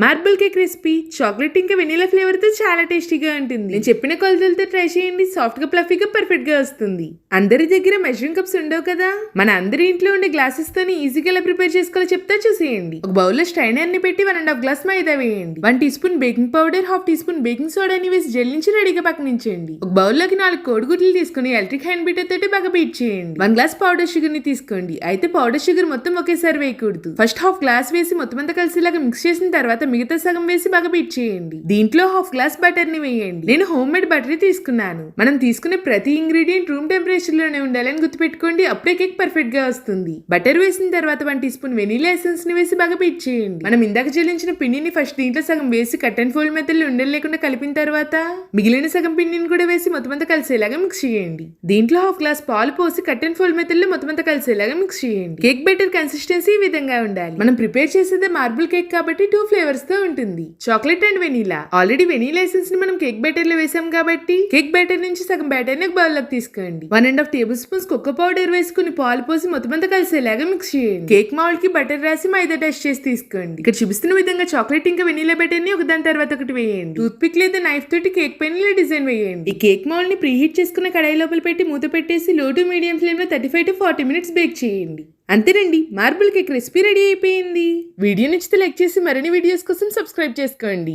Marble cake recipe chocolate ఇంకా vanilla ఫ్లేవర్తో చాలా టేస్టీగా ఉంటుంది. నేను చెప్పిన కొలతలతో ట్రై చేయండి సాఫ్ట్గా ఫ్లఫీగా పర్ఫెక్ట్గా వస్తుంది. అందరి దగ్గర మెజరింగ్ కప్స్ ఉండవు కదా? మన అందరి ఇంట్లో ఉండే గ్లాసెస్ తోని ఈజీగా ఎలా ప్రిపేర్ చేసుకోవాలో చెప్తా చూసేయండి. ఒక బౌల్లో స్ట్రైనర్ని పెట్టి వన్ అండ్ హాఫ్ గ్లాస్ మైదా వేయండి. One teaspoon baking powder half teaspoon baking సోడాని వేసి జల్లించి రెడీగా పక్కనించండి. ఒక బౌల్లోకి నాలుగు కోడిగుడ్లు తీసుకుని ఎలక్ట్రిక్ హ్యాండ్ బీటర్ తోటి బాగా బీట్ చేయండి. వన్ గ్లాస్ పౌడర్ షుగర్ని తీసుకోండి. అయితే పౌడర్ షుగర్ మొత్తం ఒకేసారి వేయకూడదు. ఫస్ట్ హాఫ్ గ్లాస్ వేసి మొత్తం అంతా కలిసేలాగా మిక్స్ చేసిన తర్వాత మిగతా సగం వేసి బాగా బీట్ చేయండి. దీంట్లో హాఫ్ గ్లాస్ బటర్ని వేయండి. నేను హోమ్ మేడ్ బటర్ తీసుకున్నాను. మనం తీసుకునే ప్రతి ఇంగ్రీడియంట్ రూమ్ టెంపరేచర్లోనే ఉండాలని గుర్తుపెట్టుకోండి. అప్పుడే కేక్ పర్ఫెక్ట్గా వస్తుంది. బటర్ వేసిన తర్వాత వన్ టీ స్పూన్ వెనీలా ఎసెన్స్ని వేసి బాగా బీట్ చేయండి. మనం ఇందాక చెల్లించిన పిండిని ఫస్ట్ దీంట్లో సగం వేసి కట్ అండ్ ఫోల్డ్ మెథడ్ ఉండలు లేకుండా కలిపిన తర్వాత మిగిలిన సగం పిండిని కూడా వేసి మొత్తం అంతా కలిసేలాగా మిక్స్ చేయండి. దీంట్లో హాఫ్ గ్లాస్ పాలు పోసి కట్ అండ్ ఫోల్డ్ మెథడ్లో మొత్తం అంతా కలిసేలాగా మిక్స్ చేయండి. కేక్ బెటర్ కన్సిస్టెన్సీ ఈ విధంగా ఉండాలి. మనం ప్రిపేర్ చేసేది మార్బుల్ కేక్ కాబట్టి టూ ఫ్లేవర్స్ తో ఉంటుంది. Chocolate and vanilla already vanilla ఎసెన్స్ని మనం కేక్ బ్యాటర్లో వేసాం కాబట్టి కేక్ బ్యాటర్ నుంచి సగం బ్యాటర్ని బౌల్లోకి తీసుకోండి. One and half tablespoons cocoa powder వేసుకుని పాలు పోసి మొత్తం అంతా కలిసేలాగా మిక్స్ చేయండి. కేక్ మౌల్కి బటర్ రాసి మైదా టెస్ట్ చేసి తీసుకోండి. ఇక్కడ చూపిస్తున్న విధంగా చాక్లెట్ ఇంకా వెనీలా బ్యాటర్ని ఒకదాని తర్వాత ఒకటి వేయండి. టూత్ పిక్ లేదా నైఫ్ తోటి కేక్ పైన డిజైన్ వేయండి. ఈ కేక్ మౌల్ని ప్రీహీట్ చేసుకున్న కడాయి లోపల పెట్టి మూత పెట్టేసి లో టు మీడియం ఫ్లేమ్లో thirty five to forty minutes bake చేయండి. అంతేనండి మార్బుల్ కేక్ రెసిపీ రెడీ అయిపోయింది. వీడియో నచ్చితే లైక్ చేసి మరిన్ని వీడియోస్ కోసం సబ్స్క్రైబ్ చేసుకోండి.